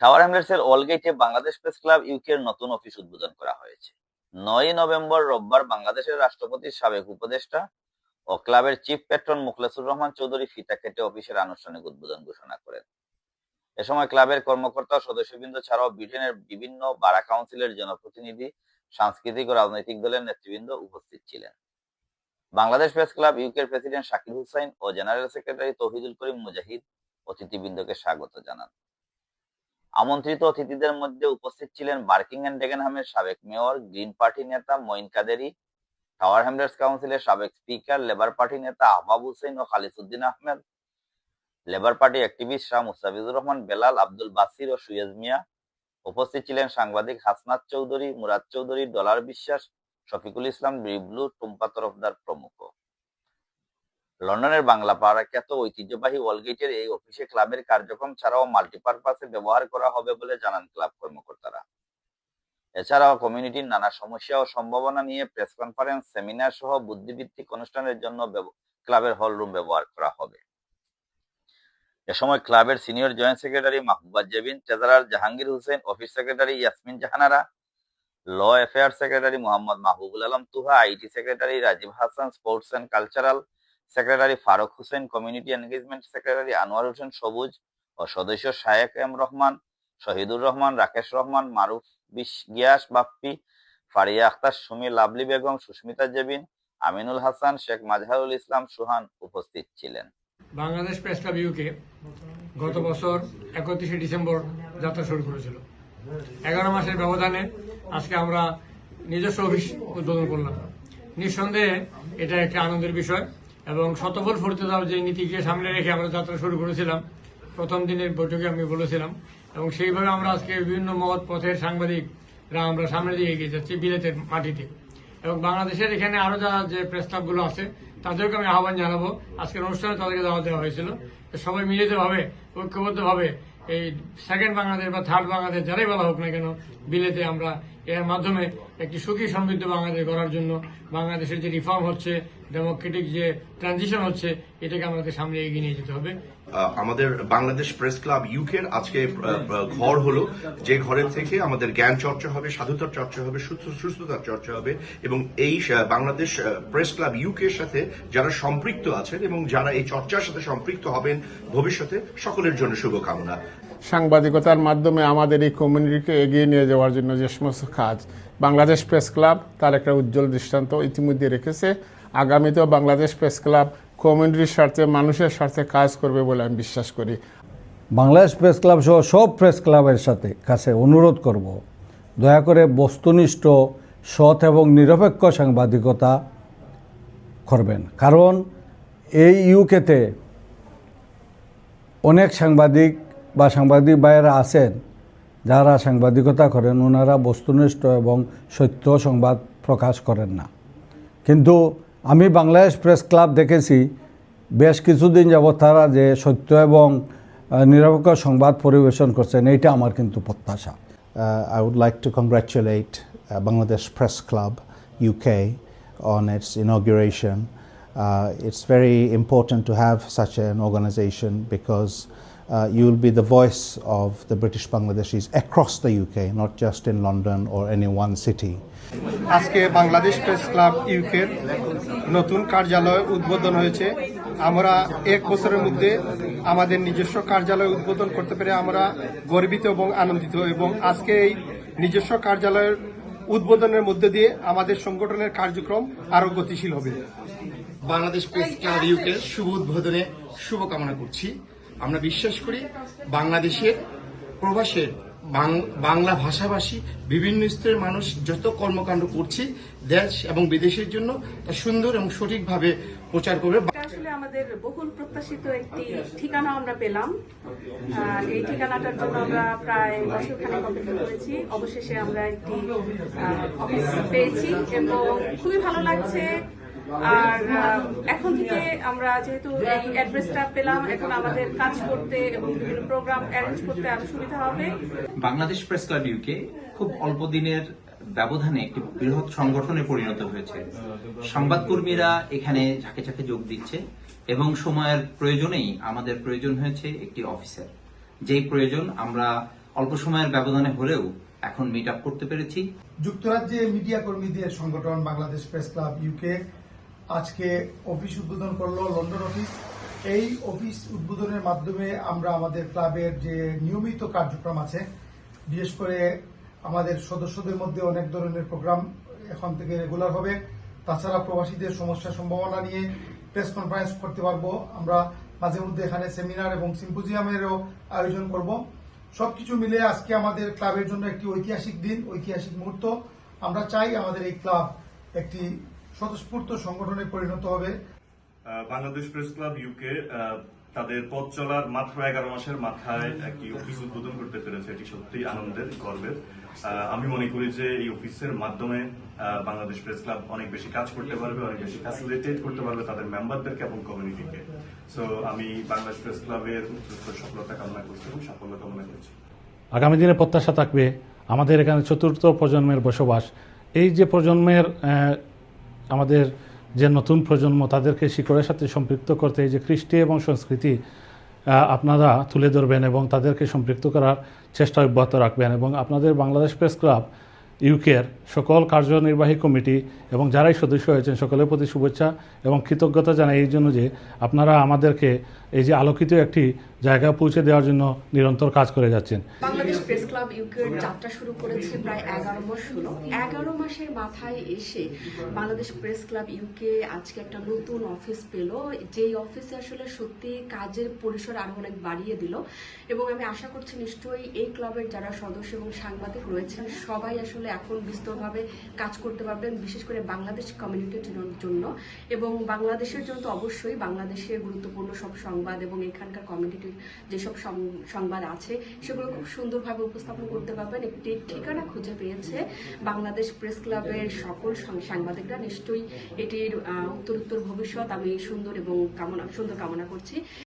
Tower হ্যামলেটসের অলগেটে Bangladesh press club ইউকের নতুন অফিস উদ্বোধন করা হয়েছে। নয় নভেম্বর রোববার বাংলাদেশের রাষ্ট্রপতির সাবেক উপদেষ্টা ও ক্লাবের চিফ প্যাট্রন মুখলেসুর রহমান চৌধুরী ফিতা কেটে অফিসের আনুষ্ঠানিক উদ্বোধন ঘোষণা করেন। এ সময় ক্লাবের কর্মকর্তা সদস্যবৃন্দ ছাড়াও ব্রিটেনের বিভিন্ন বারা কাউন্সিলের জনপ্রতিনিধি, সাংস্কৃতিক ও রাজনৈতিক দলের নেতৃবৃন্দ উপস্থিত ছিলেন। বাংলাদেশ প্রেস ক্লাব ইউকের প্রেসিডেন্ট শাকির হুসাইন ও জেনারেল সেক্রেটারি তৌহিদুল করিম মুজাহিদ অতিথিবৃন্দকে স্বাগত জানান। আমন্ত্রিত অতিথিদের মধ্যে উপস্থিত ছিলেন বার্কিংহাম ডেগেনহামের সাবেক মেয়র, গ্রিন পার্টি নেতা মঈন কাদেরি, টাওয়ার হ্যামলেটস কাউন্সিলের সাবেক স্পিকার, লেবার পার্টি নেতা আহবাব হুসেন ও Khalisuddin Ahmed, Labour party activist Shah Mustafizur Rahman Belal, Abdul Basir ও সুয়েজ মিয়া, উপস্থিত ছিলেন সাংবাদিক হাসনাত চৌধুরী, মুরাদ চৌধুরী, ডলার বিশ্বাস, শফিকুল ইসলাম, রিবলু, টুম্পা তরফদার প্রমুখ। লন্ডনের বাংলা পাড়া খ্যাত ঐতিহ্যবাহী ওয়ালগেটের এই অফিসে ক্লাবের কার্যক্রম ছাড়াও মাল্টিপারপাসে ব্যবহার করা হবে বলে জানান ক্লাব কর্মকর্তারা। এছাড়াও কমিউনিটির নানা সমস্যা ও সম্ভাবনা নিয়ে প্রেস কনফারেন্স, সেমিনার সহ বুদ্ধিভিত্তিক অনুষ্ঠানের জন্য ক্লাবের হল রুম ব্যবহার করা হবে। এ সময় ক্লাবের senior joint secretary Mahbuba Jebin, treasurer Jahangir Hossain, office secretary Yasmin Jahanara, law affair secretary Mohammad Mahbubul Alam Tuha IT secretary Rajib Hasan, sports and cultural secretary Faruk Hossain, community engagement secretary Anwar Hossain Sabuj ও সদস্য Shayek M Rahman, Shahidur Rahman, Rakesh Rahman, Maruf বিশ- গিয়াস, বাপ্পি, ফারিয়া আখতার সুমি লাভলি বেগম, সুস্মিতা জেবিন, আমিনুল হাসান, শেখ মাজহারুল ইসলাম সুহান উপস্থিত ছিলেন। Bangladesh press club UK গত বছর একত্রিশে December যাত্রা শুরু করেছিল। এগারো মাসের ব্যবধানে আজকে আমরা নিজস্ব অফিস উদ্বোধন করলাম। নিঃসন্দেহে এটা একটা আনন্দের বিষয়। এবং শতফল ফরিদার যে নীতিকে সামনে রেখে আমরা যাত্রা শুরু করেছিলাম, প্রথম দিনের বৈঠকে আমি বলেছিলাম। এবং সেইভাবে আমরা আজকে বিভিন্ন মত পথের সাংবাদিকরা আমরা সামনে দিয়ে এগিয়ে যাচ্ছি বিলেতের মাটিতে। এবং বাংলাদেশের এখানে আরও যারা যে প্রস্তাবগুলো আছে, তাদেরকে আমি আহ্বান জানাব। আজকের অনুষ্ঠানে তাদেরকে দাওয়া দেওয়া হয়েছিল। সবাই মিলিত ভাবে ঐক্যবদ্ধ ভাবে এই সেকেন্ড বাংলাদেশ বা থার্ড বাংলাদেশ যারাই বলা হোক না কেন, বিলেতে আমরা এর মাধ্যমে একটি সুখী সমৃদ্ধ বাংলাদেশ গড়ার জন্য বাংলাদেশের যে রিফর্ম হচ্ছে ডেমোক্রেটিক যে ট্রানজিশন হচ্ছে, এটাকে আমাদের সামনে এগিয়ে নিয়ে যেতে হবে। আমাদের বাংলাদেশ প্রেস ক্লাব ইউকের আজকে ঘর হলো। যে ঘরের থেকে আমাদের জ্ঞান চর্চা হবে, সাধুতার চর্চা হবে সুস্থতার চর্চা হবে এবং এই বাংলাদেশ প্রেস ক্লাব ইউকের সাথে যারা সম্পৃক্ত আছেন এবং যারা এই চর্চার সাথে সম্পৃক্ত হবেন ভবিষ্যতে, সকলের জন্য শুভকামনা। সাংবাদিকতার মাধ্যমে আমাদের এই কমিউনিটিকে এগিয়ে নিয়ে যাওয়ার জন্য যে সমস্ত কাজ, বাংলাদেশ প্রেস ক্লাব তার একটা উজ্জ্বল দৃষ্টান্ত ইতিমধ্যে রেখেছে। আগামীতেও বাংলাদেশ প্রেস ক্লাব কমিউনিটির স্বার্থে, মানুষের স্বার্থে কাজ করবে বলে আমি বিশ্বাস করি। বাংলাদেশ প্রেস ক্লাব সহ সব প্রেস ক্লাবের সাথে কাছে অনুরোধ করব, দয়া করে বস্তুনিষ্ঠ, সৎ এবং নিরপেক্ষ সাংবাদিকতা করবেন। কারণ এই ইউকেতে অনেক সাংবাদিক বা সাংবাদিক ভাইয়েরা আছেন, যারা সাংবাদিকতা করেন, ওনারা বস্তুনিষ্ঠ এবং সত্য সংবাদ প্রকাশ করেন না। কিন্তু আমি বাংলাদেশ প্রেস ক্লাব দেখেছি, বেশ কিছুদিন যাব তারা যে সত্য এবং নিরপেক্ষ সংবাদ পরিবেশন করছেন, এইটা আমার কিন্তু প্রত্যাশা। I would like to congratulate Bangladesh press club UK on its inauguration it's very important to have such an organisation because uh, you will be the voice of the British Bangladeshis across the UK, not just in London or any one city. আজকে Bangladesh press club ইউকের নতুন কার্যালয় উদ্বোধন হয়েছে। আমরা এক বছরের মধ্যে আমাদের নিজস্ব কার্যালয় উদ্বোধন করতে পেরে আমরা গর্বিত এবং আনন্দিত এবং আজকে এই নিজস্ব কার্যালয়ের উদ্বোধনের মধ্যে দিয়ে আমাদের সংগঠনের কার্যক্রম আরও গতিশীল হবে। বাংলাদেশ প্রেস ক্লাব ইউকে শুভ উদ্বোধনে শুভকামনা করছি। আমরা বিশ্বাস করি বাংলাদেশের প্রবাসের বাংলা ভাষাভাষী বিভিন্ন স্তরের মানুষ যত কর্মকাণ্ড করছে দেশ এবং বিদেশের জন্য তা সুন্দর এবং সঠিকভাবে প্রচার করবে। আসলে আমাদের বহুল প্রত্যাশিত একটি ঠিকানা আমরা পেলাম। এই ঠিকানাটার জন্য আমরা প্রায় বছরখানেক অপেক্ষা করেছি। অবশেষে আমরা একটি অফিস পেয়েছি এবং খুবই ভালো লাগছে। আর আহ, এখন থেকে আমরা যেহেতু এই অ্যাড্রেসটা পেলাম এখন আমাদের কাজ করতে এবং বিভিন্ন প্রোগ্রাম অ্যারেঞ্জ করতে আরও সুবিধা হবে। বাংলাদেশ প্রেস ক্লাব ইউকে খুব অল্প দিনের ব্যবধানে একটি বৃহৎ সংগঠনে পরিণত হয়েছে। সংবাদকর্মীরা এখানে ঝাঁকে ঝাঁকে যোগ দিচ্ছে এবং সময়ের প্রয়োজনেই আমাদের প্রয়োজন হয়েছে একটি অফিসের যেই প্রয়োজন আমরা অল্প সময়ের ব্যবধানে হলেও এখন মিট আপ করতে পেরেছি। যুক্তরাজ্যে মিডিয়া কর্মীদের সংগঠন বাংলাদেশ প্রেস ক্লাব ইউকে আজকে অফিস উদ্বোধন করল লন্ডন অফিস এই অফিস উদ্বোধনের মাধ্যমে আমরা আমাদের ক্লাবের যে নিয়মিত কার্যক্রম আছে, বিশেষ করে আমাদের সদস্যদের মধ্যে অনেক ধরনের প্রোগ্রাম এখন থেকে রেগুলার হবে। তাছাড়া প্রবাসীদের সমস্যা সম্ভাবনা নিয়ে প্রেস কনফারেন্স করতে পারব। আমরা মাঝে মধ্যে এখানে সেমিনার এবং সিম্পোজিয়ামেরও আয়োজন করব। সবকিছু মিলে আজকে আমাদের ক্লাবের জন্য একটি ঐতিহাসিক দিন, ঐতিহাসিক মুহূর্ত। আমরা চাই আমাদের এই ক্লাব একটি স্বতঃস্ফূর্ত সংগঠনে পরিণত হবে। বাংলাদেশ প্রেস ক্লাব ইউকে তাদের পথ চলার মাত্র এগারো মাসের মাথায় একটি অফিস উদ্বোধন করতে পেরেছে। এটি সত্যি আনন্দের গর্বের। আমি মনে করি যে এই অফিসের মাধ্যমে বাংলাদেশ প্রেস ক্লাব অনেক বেশি কাজ করতে পারবে অনেক বেশি ফ্যাসিলিটেট করতে পারবে তাদের মেম্বারদেরকে এবং কমিউনিটিকে সো আমি বাংলাদেশ প্রেস ক্লাবের সফলতা কামনা করছি এবং সাফল্য কামনা করছি। আগামী দিনে প্রত্যাশা থাকবে আমাদের এখানে চতুর্থ প্রজন্মের বসবাস। এই যে প্রজন্মের আমাদের যে নতুন প্রজন্ম তাদেরকে শিকড়ের সাথে সম্পৃক্ত করতে এই যে কৃষ্টি এবং সংস্কৃতি আপনারা তুলে ধরবেন এবং তাদেরকে সম্পৃক্ত করার চেষ্টা অব্যাহত রাখবেন। এবং আপনাদের বাংলাদেশ প্রেস ক্লাব, ইউকের সকল কার্যনির্বাহী কমিটি এবং যারাই সদস্য হয়েছেন, সকলের প্রতি শুভেচ্ছা এবং কৃতজ্ঞতা জানাই এই জন্য যে আপনারা আমাদেরকে এই যে আলোকিত একটি জায়গা পৌঁছে দেওয়ার জন্য নিরন্তর কাজ করে যাচ্ছেন। ক্লাব ইউকের যাত্রা শুরু করেছে প্রায় এগারো মাস হলো। এগারো মাসের মাথায় এসে বাংলাদেশ প্রেস ক্লাব ইউকে আজকে একটা নতুন অফিস পেল। যেই অফিসে আসলে সত্যি কাজের পরিসর আরও অনেক বাড়িয়ে দিল। এবং আমি আশা করছি নিশ্চয়ই এই ক্লাবের যারা সদস্য এবং সাংবাদিক রয়েছেন সবাই আসলে এখন বিস্তরভাবে কাজ করতে পারবেন বিশেষ করে বাংলাদেশ কমিউনিটির জন্য। এবং বাংলাদেশের জন্য তো অবশ্যই বাংলাদেশের গুরুত্বপূর্ণ সব সংবাদ এবং এখানকার কমিউনিটির যেসব সংবাদ আছে সেগুলো খুব সুন্দরভাবে উপস্থাপন করতে পারবেন। একটি ঠিকানা খুঁজে পেয়েছে বাংলাদেশ প্রেস ক্লাবের সকল সাংবাদিকরা। নিশ্চয়ই এটির আহ, উত্তরোত্তর ভবিষ্যৎ। আমি সুন্দর এবং কামনা সুন্দর কামনা করছি।